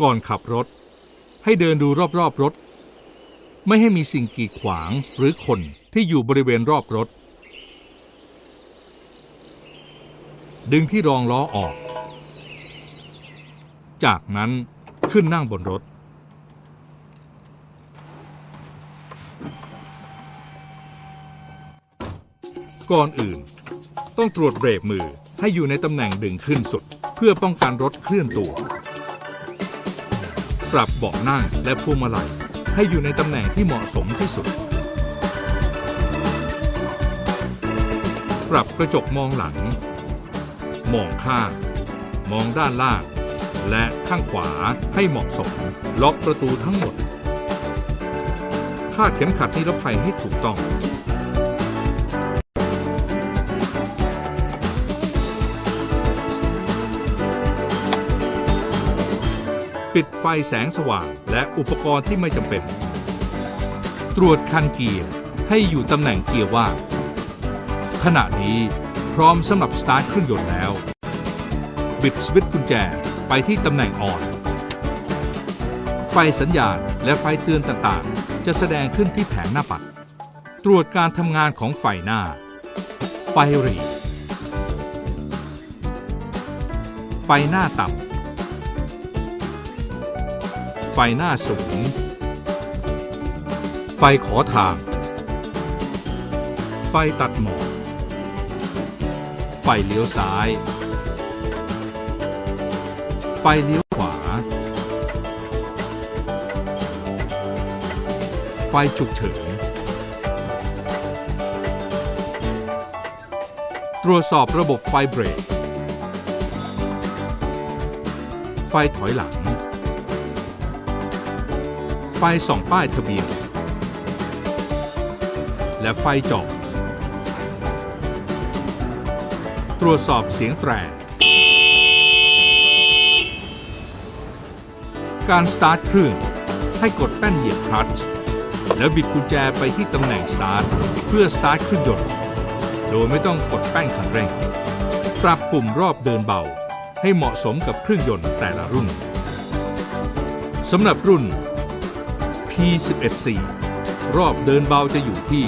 ก่อนขับรถ ให้เดินดูรอบๆรถ ไม่ให้มีสิ่งกีดขวางหรือคนที่อยู่บริเวณรอบรถ ดึงที่รองล้อออก จากนั้นขึ้นนั่งบนรถ ก่อนอื่น ต้องตรวจเบรกมือให้อยู่ในตำแหน่งดึงขึ้นสุด เพื่อป้องกันรถเคลื่อนตัว ปรับเบาะนั่งและพวงมาลัยให้อยู่ในตำแหน่งที่เหมาะสมที่สุด ปรับกระจกมองหลัง มองข้าง มองด้านล่าง และข้างขวาให้เหมาะสม ล็อกประตูทั้งหมด คาดเข็มขัดนิรภัยให้ถูกต้อง ปิดไฟแสงสว่างและอุปกรณ์ที่ไม่จำเป็น ตรวจคันเกียร์ให้อยู่ตำแหน่งเกียร์ว่าง ขณะนี้พร้อมสำหรับสตาร์ทเครื่องยนต์แล้ว บิดสวิตช์กุญแจไปที่ตำแหน่งอ่อน ไฟสัญญาณและไฟเตือนต่างๆ จะแสดงขึ้นที่แผงหน้าปัด ตรวจการทำงานของไฟหน้า ไฟหรี ไฟหน้าต่ำ ไฟหน้าสูง ไฟขอทาง ไฟตัดหมอก ไฟเลี้ยวซ้าย ไฟเลี้ยวขวา ไฟฉุกเฉิน ตรวจสอบระบบไฟเบรก ไฟถอยหลัง ไฟส่องป้ายทะเบียน และไฟจอดตรวจสอบเสียงแตร การสตาร์ทเครื่องให้กดแป้นเหยียบคลัตช์แล้วบิดกุญแจไปที่ตำแหน่งสตาร์ทเพื่อสตาร์ทเครื่องยนต์โดยไม่ต้องกดแป้นคันเร่ง ปรับปุ่มรอบเดินเบา ให้เหมาะสมกับเครื่องยนต์แต่ละรุ่น สำหรับรุ่น P114 รอบเดินเบาจะอยู่ที่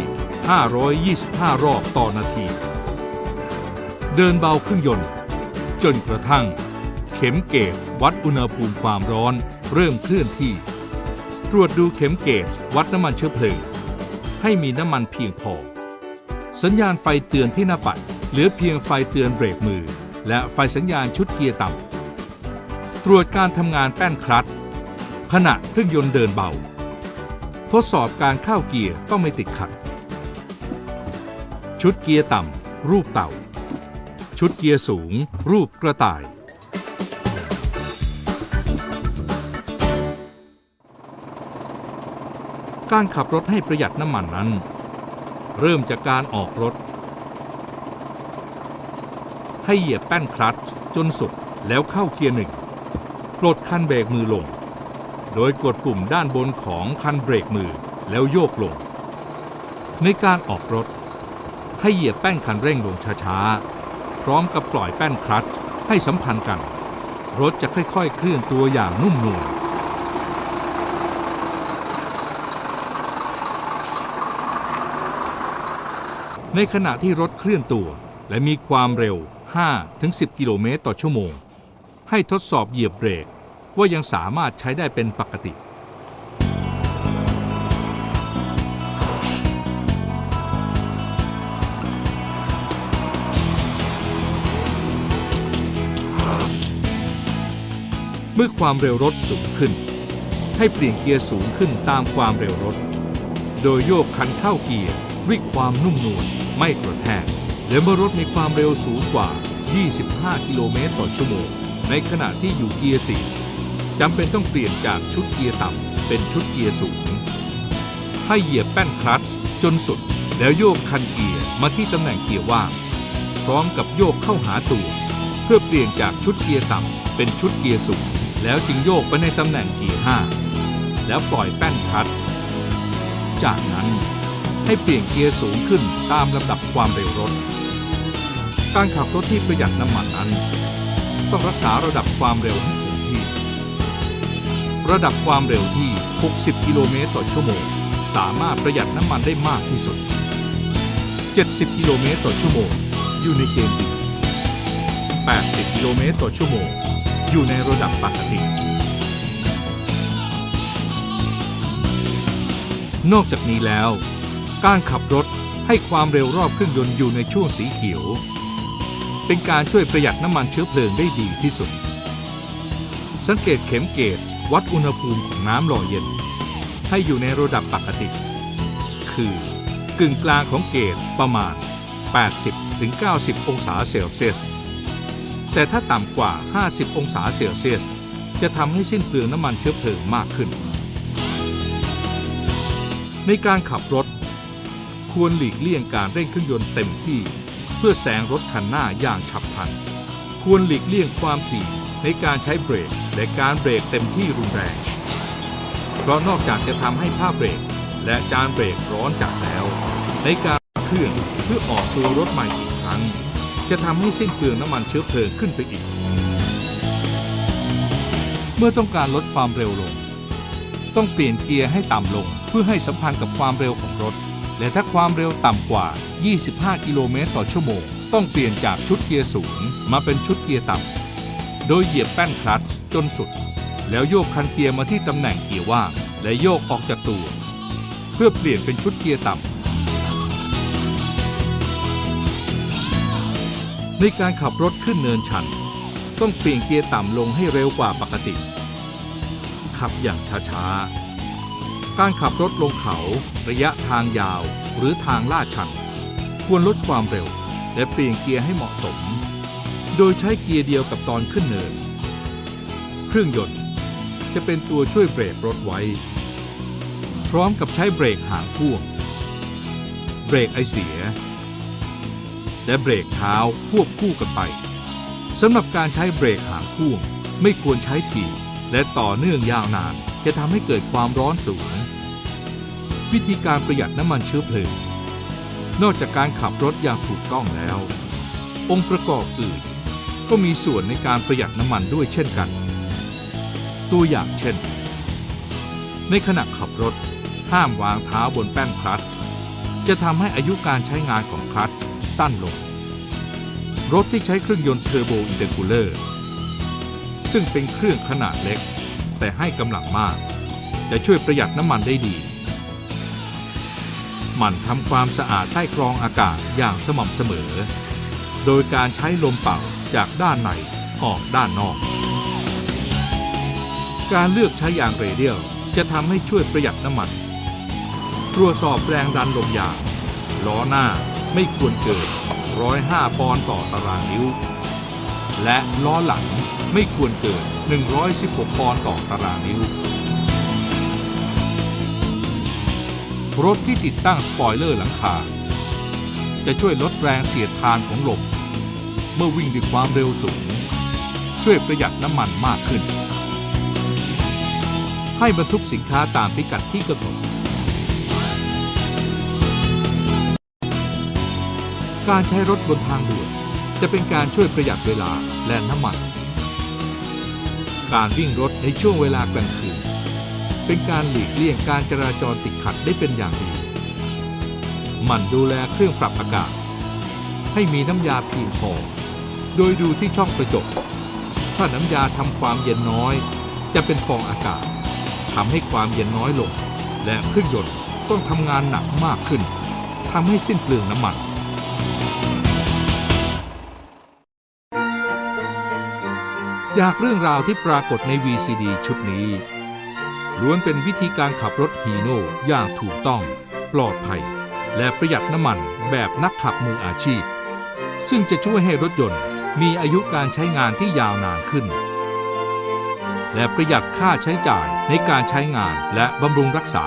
525 รอบต่อนาที เดินเบาเครื่องยนต์ จนกระทั่ง เข็มเกจวัดอุณหภูมิความร้อน เริ่มเคลื่อนที่ ตรวจดูเข็มเกจวัดน้ำมันเชื้อเพลิง ให้มีน้ำมันเพียงพอ สัญญาณไฟเตือนที่หน้าปัด เหลือเพียงไฟเตือนเบรกมือ และไฟสัญญาณชุดเกียร์ต่ำตรวจการทำงานแป้นคลัตช์ขณะเครื่องยนต์เดินเบา ทดสอบการเข้าเกียร์ต้องไม่ติดขัด ชุดเกียร์ต่ำ รูปเต่า ชุดเกียร์สูง รูปกระต่าย การขับรถให้ประหยัดน้ำมันนั้น เริ่มจากการออกรถ ให้เหยียบแป้นคลัตช์จนสุดแล้วเข้าเกียร์หนึ่งปลดคันเบรกมือลง โดยกดปุ่มด้านบนของคันเบรกมือแล้วโยกลง ในการออกรถ ให้เหยียบแป้นคันเร่งลงช้าๆ พร้อมกับปล่อยแป้นคลัตช์ให้สัมพันธ์กัน รถจะค่อยๆ เคลื่อนตัวอย่างนุ่มนวลในขณะที่รถเคลื่อนตัว และมีความเร็ว 5-10 กิโลเมตรต่อชั่วโมง ให้ทดสอบเหยียบเบรก ว่ายังสามารถใช้ได้เป็นปกติเมื่อความเร็วรถสูงขึ้น ให้เปลี่ยนเกียร์สูงขึ้นตามความเร็วรถ โดยโยกคันเข้าเกียร์ด้วยความนุ่มนวลไม่กระแทกและเมื่อรถมีความเร็วสูงกว่า 25 กิโลเมตรต่อชั่วโมง ในขณะที่อยู่เกียร์4 จำเป็นต้องเปลี่ยนจากชุดเกียร์ต่ำเป็นชุดเกียร์สูง ให้เหยียบแป้นคลัตช์จนสุดแล้วโยกคันเกียร์มาที่ตำแหน่งเกียร์ว่าง พร้อมกับโยกเข้าหาตัว เพื่อเปลี่ยนจากชุดเกียร์ต่ำเป็นชุดเกียร์สูง แล้วจึงโยกไปในตำแหน่งเกียร์5แล้วปล่อยแป้นคลัตช์จากนั้นให้เปลี่ยนเกียร์สูงขึ้นตามลำดับความเร็วรถ การขับรถที่ประหยัดน้ำมันนั้น ต้องรักษาระดับความเร็วให้ค ระดับความเร็วที่ 60 กิโลเมตรต่อชั่วโมง สามารถประหยัดน้ำมันได้มากที่สุด 70 กิโลเมตรต่อชั่วโมง อยู่ในเกณฑ์ดี 80 กิโลเมตรต่อชั่วโมง อยู่ในระดับปกติ นอกจากนี้แล้ว การขับรถให้ความเร็วรอบเครื่องยนต์อยู่ในช่วงสีเขียว เป็นการช่วยประหยัดน้ำมันเชื้อเพลิงได้ดีที่สุด สังเกตเข็มเกจ วัดอุณหภูมิของน้ำหล่อเย็น ให้อยู่ในระดับปกติ คือกึ่งกลางของเกจประมาณ 80-90 องศาเซลเซียส แต่ถ้าต่ำกว่า 50 องศาเซลเซียส จะทำให้สิ้นเปลืองน้ำมันเชื้อเพลิงมากขึ้น ในการขับรถ ควรหลีกเลี่ยงการเร่งเครื่องยนต์เต็มที่ เพื่อแซงรถคันหน้าอย่างฉับพลัน ควรหลีกเลี่ยงความถี่ ในการใช้เบรกและการเบรกเต็มที่รุนแรง เพราะนอกจากจะทำให้ผ้าเบรกและจานเบรกร้อนจัดแล้ว ในการเครื่องเพื่อออกตัวรถใหม่อีกครั้ง จะทำให้สิ้นเปลืองน้ำมันเชื้อเพลิงขึ้นไปอีก เมื่อต้องการลดความเร็วลง ต้องเปลี่ยนเกียร์ให้ต่ำลงเพื่อให้สัมพันธ์กับความเร็วของรถ และถ้าความเร็วต่ำกว่า 25 กิโลเมตรต่อชั่วโมง ต้องเปลี่ยนจากชุดเกียร์สูงมาเป็นชุดเกียร์ต่ำ โดยเหยียบแป้นคลัตช์จนสุด แล้วโยกคันเกียร์มาที่ตำแหน่งเกียร์ว่างและโยกออกจากตัว เพื่อเปลี่ยนเป็นชุดเกียร์ต่ำในการขับรถขึ้นเนินชัน ต้องเปลี่ยนเกียร์ต่ำลงให้เร็วกว่าปกติ ขับอย่างช้าๆ การขับรถลงเขาระยะทางยาวหรือทางลาดชัน ควรลดความเร็วและเปลี่ยนเกียร์ให้เหมาะสม โดยใช้เกียร์เดียวกับตอนขึ้นเนิน เครื่องยนต์จะเป็นตัวช่วยเบรกรถไว้ พร้อมกับใช้เบรกหางพ่วง เบรกไอเสีย และเบรกเท้าควบคู่กันไปสำหรับการใช้เบรกหางพ่วงไม่ควรใช้ถี่และต่อเนื่องยาวนานจะทำให้เกิดความร้อนสูง วิธีการประหยัดน้ำมันเชื้อเพลิง นอกจากการขับรถอย่างถูกต้องแล้ว องค์ประกอบอื่น ก็มีส่วนในการประหยัดน้ำมันด้วยเช่นกัน ตัวอย่างเช่น ในขณะขับรถ ห้ามวางเท้าบนแป้นคลัตช์จะทำให้อายุการใช้งานของคลัตช์สั้นลง รถที่ใช้เครื่องยนต์เทอร์โบอินเตอร์คูลเลอร์ซึ่งเป็นเครื่องขนาดเล็ก แต่ให้กำลังมาก จะช่วยประหยัดน้ำมันได้ดีหมั่นทำความสะอาดไส้กรองอากาศอย่างสม่ำเสมอ โดยการใช้ลมเป่า จากด้านในออกด้านนอก การเลือกใช้ยางเรเดียลจะทำให้ช่วยประหยัดน้ำมัน ตรวจสอบแรงดันลมยางล้อหน้าไม่ควรเกิน 105 ปอนด์ต่อตารางนิ้ว และล้อหลังไม่ควรเกิน 116 ปอนด์ต่อตารางนิ้ว รถที่ติดตั้งสปอยเลอร์หลังคา จะช่วยลดแรงเสียดทานของลม เมื่อวิ่งด้วยความเร็วสูง ช่วยประหยัดน้ำมันมากขึ้น ให้บรรทุกสินค้าตามพิกัดที่กำหนดการใช้รถบนทางด่วนจะเป็นการช่วยประหยัดเวลาและน้ำมัน การวิ่งรถในช่วงเวลากลางคืน เป็นการหลีกเลี่ยงการจราจรติดขัดได้เป็นอย่างดีหมั่นดูแลเครื่องปรับอากาศ ให้มีน้ำยาเพียงพอ โดยดูที่ช่องกระจก ถ้าน้ำยาทำความเย็นน้อย จะเป็นฟองอากาศทำให้ความเย็นน้อยลง และเครื่องยนต์ต้องทำงานหนักมากขึ้นทำให้สิ้นเปลืองน้ำมันจากเรื่องราวที่ปรากฏใน VCD ชุดนี้ ล้วนเป็นวิธีการขับรถฮีโน่อย่างถูกต้อง ปลอดภัย และประหยัดน้ำมันแบบนักขับมืออาชีพ ซึ่งจะช่วยให้รถยนต์ มีอายุการใช้งานที่ยาวนานขึ้น และประหยัดค่าใช้จ่ายในการใช้งานและบำรุงรักษา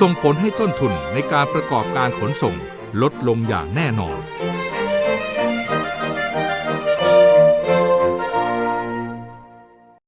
ส่งผลให้ต้นทุนในการประกอบการขนส่งลดลงอย่างแน่นอน